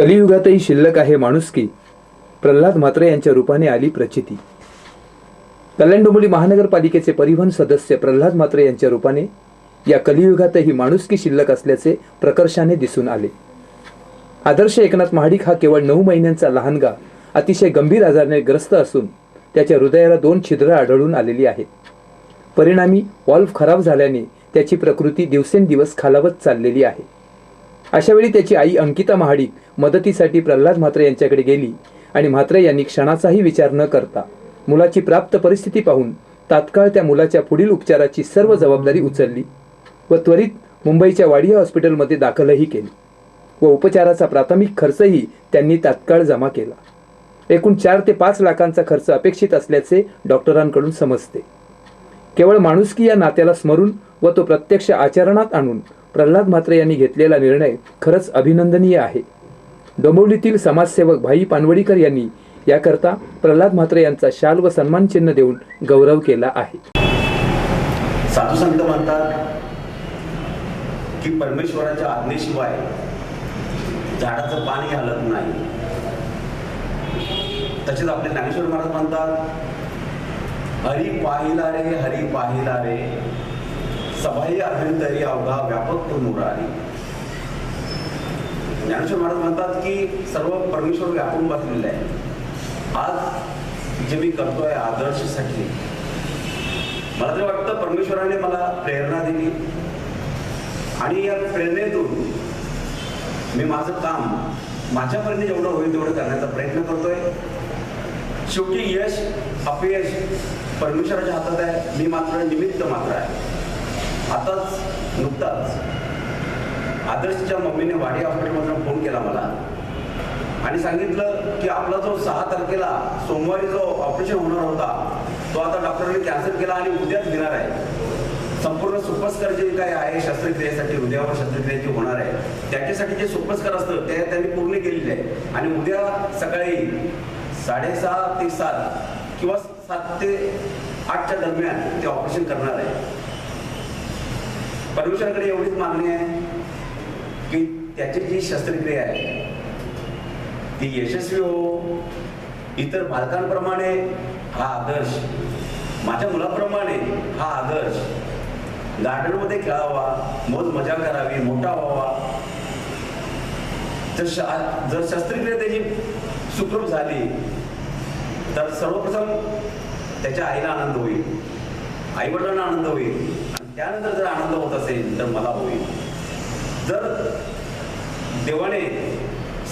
कलियुगातही शिल्लक आहे माणुसकी प्रल्हाद म्हात्रे यांच्या रूपाने आली प्रचिती. कल्याण डोंबिवली महानगरपालिकेचे परिवहन सदस्य प्रल्हाद म्हात्रे यांच्या रूपाने या कलियुगातही माणुसकी शिल्लक असल्याचे प्रकर्षाने दिसून आले. आदर्श एकनाथ महाडिक हा केवळ नऊ महिन्यांचा लहानगा अतिशय गंभीर आजाराने ग्रस्त असून त्याच्या हृदयाला दोन छिद्र आढळून आलेली आहेत. परिणामी वॉल्व खराब झाल्याने त्याची प्रकृती दिवसेंदिवस खालावत चाललेली आहे. अशावेळी त्याची आई अंकिता महाडिक मदतीसाठी प्रल्हाद म्हात्रे यांच्याकडे गेली आणि म्हात्रे यांनी क्षणाचाही विचार न करता मुलाची प्राप्त परिस्थिती पाहून तात्काळ त्या मुलाच्या पुढील उपचाराची सर्व जबाबदारी उचलली व त्वरित मुंबईच्या वाडिया हॉस्पिटलमध्ये दाखलही केली व उपचाराचा प्राथमिक खर्चही त्यांनी तात्काळ जमा केला. एकूण चार ते पाच लाखांचा खर्च अपेक्षित असल्याचे डॉक्टरांकडून समजते. केवळ माणुसकी या नात्याला स्मरून व तो प्रत्यक्ष आचरणात आणून प्रल्हाद म्हात्रे यांनी घेतलेला निर्णय खरंच अभिनंदनीय आहे. डोंबिवलीतील समाजसेवक भाई पानवडीकर यांनी याकरता प्रल्हाद म्हात्रे यांचा शाल व सन्मान चिन्ह देऊन गौरव केला आहे. साधू संत म्हणतात की परमेश्वराच्या आज्ञेशिवाय झाडाचं पाणी हलत नाही. तसेच आपले ज्ञानेश्वर महाराज म्हणतात हरी पाहिला रे हरी पाहिला रे सभाई अभ्यंतरी अवघा व्यापक तो मुरारी ज्ञानेश्वर महाराज म्हणतात की सर्व परमेश्वर व्यापून बसलेलं आहे आज जे मी करतोय आदर्शसाठी मला तरी वाटतं परमेश्वराने मला प्रेरणा दिली. आणि या प्रेरणेतून मी माझं काम माझ्यापर्यंत जेवढं होईल तेवढं करण्याचा प्रयत्न करतोय. शेवटी यश अपयश परमेश्वराच्या हातात आहे. मी मात्र निमित्त मात्र आहे. आताच नुकताच आदर्शच्या मम्मीने वाडी हॉस्पिटलमधून फोन केला मला. आणि सांगितलं की आपला जो सहा तारखेला सोमवारी जो ऑपरेशन होणार होता तो आता डॉक्टरांनी कॅन्सल केला आणि उद्याच घेणार आहे. संपूर्ण सुपस्कर जे काय आहे शस्त्रक्रियेसाठी उद्यावर शस्त्रक्रिया जी होणार आहे. त्याच्यासाठी जे सुपस्कर असतं ते त्यांनी पूर्ण केलेले आहे. आणि उद्या सकाळी साडेसहा ते सात किंवा सात ते आठच्या दरम्यान ते ऑपरेशन करणार आहे. परमेश्वराकडे एवढीच मागणी आहे. की त्याची जी शस्त्रक्रिया आहे ती यशस्वी हो. इतर बालकांप्रमाणे हा आदर्श माझ्या मुलाप्रमाणे हा आदर्श गार्डनमध्ये खेळावा मोज मजा करावी मोठा व्हावा. जर शा- जर शस्त्रक्रिया त्याची सुखरूप झाली तर सर्वप्रथम त्याच्या आईला आनंद होईल आई वडिलांना आनंद होईल. आणि त्यानंतर जर आनंद होत असेल तर मला होईल. जर देवाने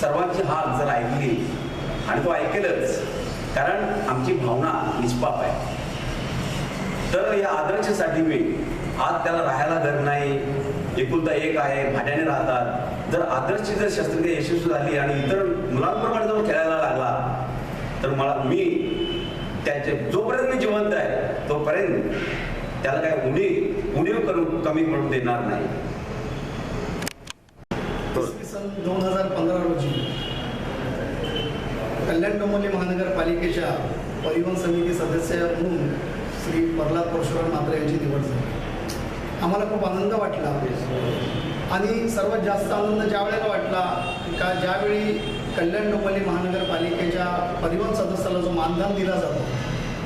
सर्वांची हात जर ऐकली आणि तो ऐकेलच कारण आमची भावना निष्पाप आहे. तर या आदर्शासाठी मी आज त्याला राहायला घर नाही. एकुलता एक आहे भाड्याने राहतात. जर आदर्शची जर शस्त्रक्रिया यशस्वी झाली आणि इतर मुलांप्रमाणे जर खेळायला लागला तर मला मी त्याचे जोपर्यंत मी जिवंत आहे तोपर्यंत त्याला काय उणीव उणीव करून कमी करून देणार नाही. सन दोन हजार पंधरा रोजी कल्याण डोंबिवली महानगरपालिकेच्या परिवहन समिती सदस्य म्हणून श्री प्रल्हाद परशुराम मात्र यांची निवड झाली. आम्हाला खूप आनंद वाटला आणि सर्वात जास्त आनंद ज्या वेळेला वाटला का ज्यावेळी कल्याण डोंबिवली महानगरपालिकेच्या परिवहन सदस्याला जो मानधन दिला जातो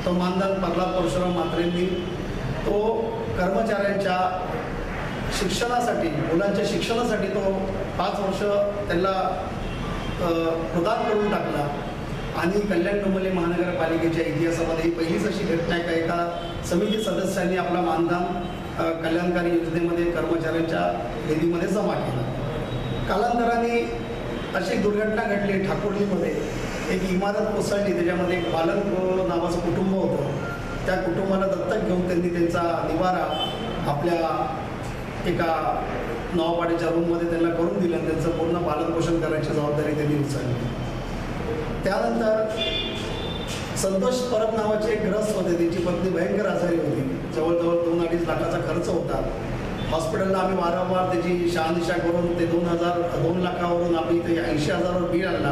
तो मानधन प्रल्हाद परशुराम मात्रेंनी तो कर्मचाऱ्यांच्या शिक्षणासाठी मुलांच्या शिक्षणासाठी तो पाच वर्ष त्यांना प्रदान करून टाकला. आणि कल्याण डोंबले महानगरपालिकेच्या इतिहासामध्ये ही पहिलीच अशी घटना आहे का? एका समिती सदस्यांनी आपला मानधन कल्याणकारी योजनेमध्ये कर्मचाऱ्यांच्या निधीमध्ये जमा केला. कालांतराने अशी दुर्घटना घडली ठाकुर्लीमध्ये एक इमारत कोसळली त्याच्यामध्ये एक बालन नावाचं कुटुंब होतं. त्या कुटुंबाला दत्तक घेऊन त्यांनी त्यांचा निवारा आपल्या एका नवापाड्याच्या रूममध्ये त्यांना करून दिलं आणि त्यांचं पूर्ण पालनपोषण करायची जबाबदारी त्यांनी उचलली. त्यानंतर संतोष परब नावाचे एक ग्रस्त होते त्यांची पत्नी भयंकर आजारी होती. जवळजवळ दोन अडीच लाखाचा खर्च होता. हॉस्पिटलला आम्ही वारंवार त्याची शहानिशा करून ते दोन हजार दोन लाखावरून आम्ही ते ऐंशी हजारावर बिल आणला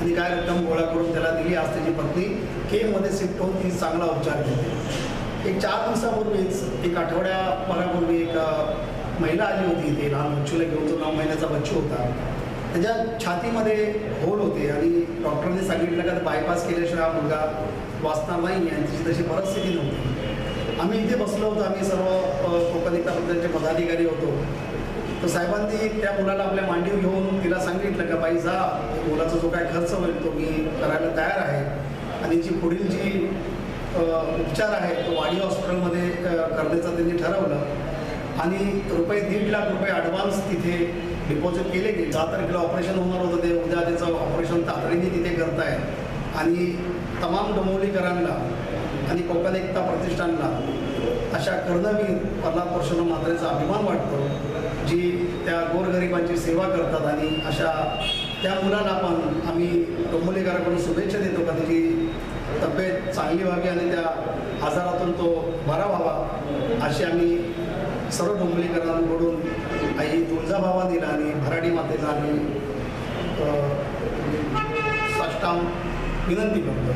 आणि काय रक्कम गोळा करून त्याला दिली. आज त्याची पत्नी केमध्ये शिफ्ट होऊन ती चांगला उपचार घेते. एक चार दिवसापूर्वीच एक आठवड्या परापूर्वी एक महिला आली होती इथे लहान बच्चूला घेऊन जो नऊ महिन्याचा बच्चू होता. त्याच्या छातीमध्ये होल होते आणि डॉक्टरांनी सांगितलं का बायपास केल्याशिवाय हा मुलगा वाचणार नाही आणि तिची तशी परिस्थिती नव्हती. आम्ही इथे बसलो होतो आम्ही सर्व अ, कोकण पदाधिकारी होतो. तर साहेबांनी त्या मुलाला आपल्या मांडीव घेऊन तिला सांगितलं का बाई जा मुलाचा जो काय खर्च होईल तो मी करायला तयार आहे. आणि जी पुढील जी उपचार आहे तो वाडी हॉस्पिटलमध्ये करण्याचं त्यांनी ठरवलं. आणि रुपये दीड लाख रुपये ॲडव्हान्स तिथे डिपॉझिट केले गेले. दहा तारखेला ऑपरेशन होणार होतं ते. उद्या त्याचं ऑपरेशन तातडीने तिथे करताय. आणि तमाम डोंबिवलीकरांना आणि कोकण एकता प्रतिष्ठानला अशा कर्णवीर प्रल्हाद परशुराम मात्रेचा अभिमान वाटतो जी त्या गोरगरिबांची सेवा करतात आणि अशा त्या मुलाला पण आम्ही डोंबिवलीकरांकडून शुभेच्छा देतो का त्याची तब्येत चांगली व्हावी आणि त्या आजारातून तो बरा व्हावा अशी आम्ही सर्व डोंबिवलीकरांकडून आई तुळजाभवानीला आणि भराडी मातेला आम्ही साष्टांग विनंती करतो.